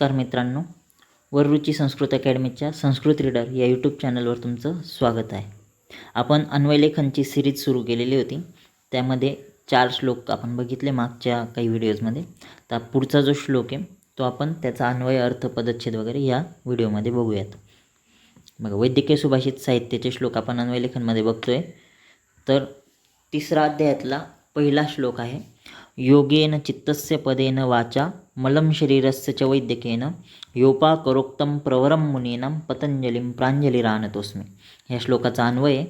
नमस्कार मित्रांनो वररुची संस्कृत अकॅडमीच्या संस्कृत रीडर या यूट्यूब चॅनलवर तुमचं स्वागत आहे. आपण अन्वयलेखनची सिरीज सुरू केलेली होती. त्यामध्ये चार श्लोक आपण बघितले मागच्या काही व्हिडिओजमध्ये. तर पुढचा जो श्लोक आहे तो आपण त्याचा अन्वय अर्थ पदच्छेद वगैरे या व्हिडिओमध्ये बघूयात. बघा वैद्यकीय सुभाषित साहित्याचे श्लोक आपण अन्वयलेखनमध्ये बघतोय. तर तिसरा अध्यायातला पहिला श्लोक आहे योगेन चित्तस्य पदेन वाचा मलं शरीरस्य च वैद्यकेन योपाकरोक्तं प्रवरं मुनीनां पतंजलीं प्रांजलिरानतोस्मी ह्या श्लोकाचा अन्वय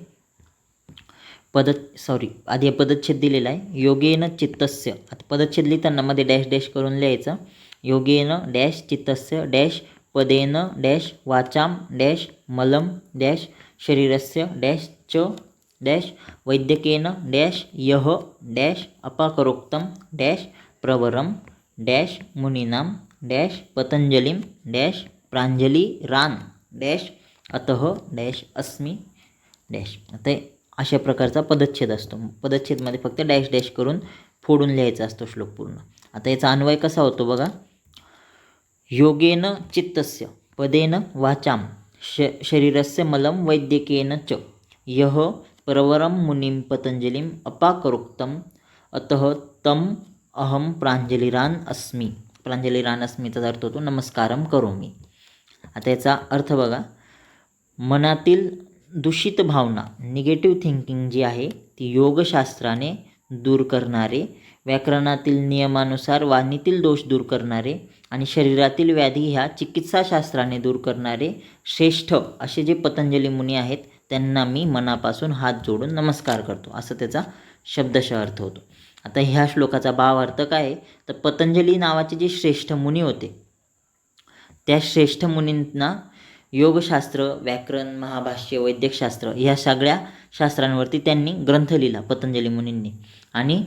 पद सॉरी आधी हे पदच्छेद दिलेला आहे. योगेन चित्तस्य आता पदच्छेद लिहिताना मध्ये डॅश डॅश करून लिहायचं. योगेन डॅश चित्तस्य डॅश पदेन डॅश वाचाम डॅश मलम डॅश शरीरस्य डॅश च डॅश वैद्यकेन डॅश यह डॅश अपाकरोक्तं डॅश प्रवरं डॅश मुनीनां डॅश पतंजलीं डॅश प्रांजली रान डॅश अतः डॅश अस्मी डॅश. आता अशा प्रकारचा पदच्छेद असतो. पदच्छेदमध्ये फक्त डॅश डॅश करून फोडून लिहायचा असतो श्लोक पूर्ण. आता याचा अन्वय कसा होतो बघा. योगेन चित्तस्य पदेन वाचां श शरीरस्य मलं वैद्यकेन च यः प्रवरं मुनिं पतंजलीम् अपाकरोक्तम् अतः तम अहम प्रांजलिरान अस्मी। प्रांजलिरान अस्मीचा अर्थ होतो नमस्कारम करोमी। आता याचा अर्थ बघा मनातील दूषित भावना निगेटिव्ह थिंकिंग जी आहे ती योगशास्त्राने दूर करणारे व्याकरणातील नियमानुसार वाणीतील दोष दूर करणारे आणि शरीरातील व्याधी ह्या चिकित्साशास्त्राने दूर करणारे श्रेष्ठ असे जे पतंजली मुनी आहेत त्यांना मी मनापासून हात जोडून नमस्कार करतो. असं त्याचा शब्दशः अर्थ होतो. आता ह्या श्लोकाचा भाव अर्थ काय आहे? तर पतंजली नावाचे जे श्रेष्ठ मुनी होते त्या श्रेष्ठ मुनींना योगशास्त्र व्याकरण महाभाष्य वैद्यकशास्त्र ह्या सगळ्या शास्त्रांवरती त्यांनी ग्रंथ लिहिला पतंजली मुनींनी. आणि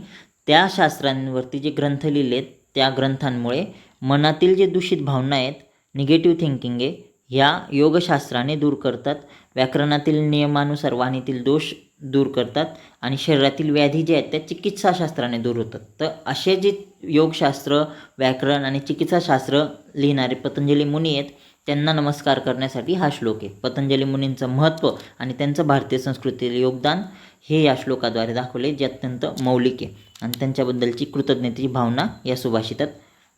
त्या शास्त्रांवरती जे ग्रंथ लिहिलेत त्या ग्रंथांमुळे मनातील जे दूषित भावना आहेत निगेटिव्ह थिंकिंग आहे ह्या योगशास्त्राने दूर करतात. व्याकरणातील नियमानुसार वाणीतील दोष दूर करतात आणि शरीरातील व्याधी जे आहेत त्या चिकित्साशास्त्राने दूर होतात. तर असे जे योगशास्त्र व्याकरण आणि चिकित्साशास्त्र लिहिणारे पतंजली मुनी आहेत त्यांना नमस्कार करण्यासाठी हा श्लोक आहे. पतंजली मुनींचं महत्त्व आणि त्यांचं भारतीय संस्कृतीतील योगदान हे या श्लोकाद्वारे दाखवले जे अत्यंत मौलिक आहे. आणि त्यांच्याबद्दलची कृतज्ञतेची भावना या सुभाषितात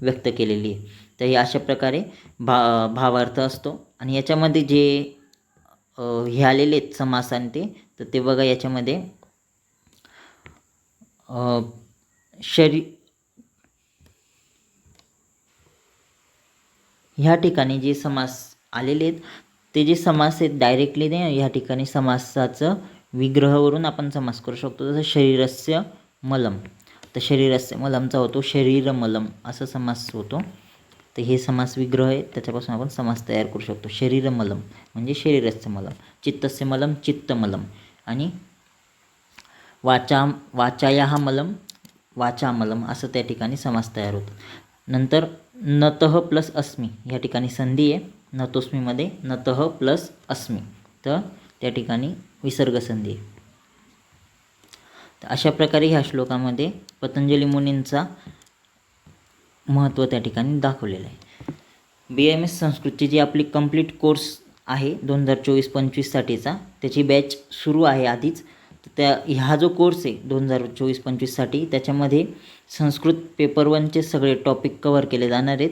व्यक्त केलेली आहे. तर हे अशा प्रकारे भा भावार्थ असतो. आणि याच्यामध्ये जे हे आलेले आहेत समासान ते तर ते बघा याच्यामध्ये शरी ह्या ठिकाणी जे समास आलेले आहेत ते जे समास आहेत डायरेक्टली नाही ह्या ठिकाणी समासाचं विग्रहवरून आपण समास करू शकतो. जसं शरीरस्य मलम. तर शरीरस्य मलमचा होतो शरीर मलम असा समास होतो. तर हे समास विग्रह आहे त्याच्यापासून आपण समास तयार करू शकतो. शरीरमलम म्हणजे शरीरस्य मलम. चित्तस्य मलम चित्त मलम आणि वाचा वाचाया हा मलम वाचा मलम असं त्या ठिकाणी समास तयार होतो. नंतर नतः प्लस अस्मी. या ठिकाणी संधी आहे. नतोस्मीमध्ये नतः प्लस अस्मी. तर त्या ठिकाणी विसर्ग संधी आहे. तर अशा प्रकारे ह्या श्लोकामध्ये पतंजली मुनींचा महत्त्व त्या ठिकाणी दाखवलेलं आहे. बी एम एस संस्कृतची जी आपली कंप्लीट कोर्स आहे दोन हजार चोवीस पंचवीससाठीचा त्याची बॅच सुरू आहे आधीच. त्या ह्या जो कोर्स आहे दोन हजार चोवीस पंचवीससाठी त्याच्यामध्ये संस्कृत पेपर वनचे सगळे टॉपिक कवर केले जाणार आहेत.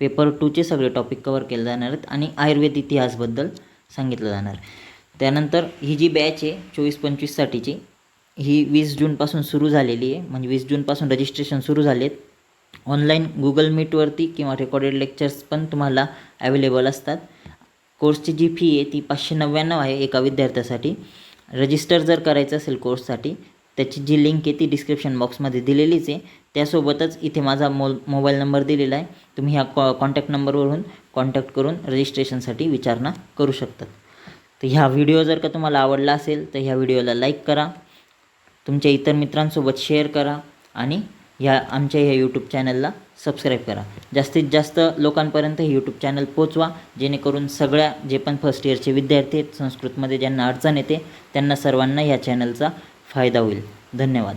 पेपर टूचे सगळे टॉपिक कवर केले जाणार आहेत आणि आयुर्वेद इतिहासबद्दल सांगितलं जाणार त्यानंतर ही जी बॅच आहे चोवीस पंचवीससाठीची ही वीस जूनपासून सुरू झालेली आहे. म्हणजे वीस जूनपासून रजिस्ट्रेशन सुरू झाले आहेत ऑनलाईन गुगल मीटवरती किंवा रेकॉर्डेड लेक्चर्स पण तुम्हाला अवेलेबल असतात. कोर्सची जी फी आहे ती पाचशे नव्याण्णव आहे एका विद्यार्थ्यासाठी. रजिस्टर जर करायचं असेल कोर्ससाठी त्याची जी लिंक आहे ती डिस्क्रिप्शन बॉक्समध्ये दिलेलीच आहे. त्यासोबतच इथे माझा मो मोबाईल नंबर दिलेला आहे. तुम्ही ह्या कॉ कॉन्टॅक्ट नंबरवरून कॉन्टॅक्ट करून रजिस्ट्रेशनसाठी विचारणा करू शकतात. तर ह्या व्हिडिओ जर का तुम्हाला आवडला असेल तर ह्या व्हिडिओला लाईक करा. तुमच्या इतर मित्रांसोबत शेअर करा आणि ह्या आमच्या ह्या यूट्यूब चॅनलला सबस्क्राईब करा. जास्तीत जास्त लोकांपर्यंत हे यूट्यूब चॅनल पोचवा जेणेकरून सगळ्या जे पण फर्स्ट इयरचे विद्यार्थी आहेत संस्कृतमध्ये ज्यांना अडचण येते त्यांना सर्वांना ह्या चॅनलचा फायदा होईल. धन्यवाद.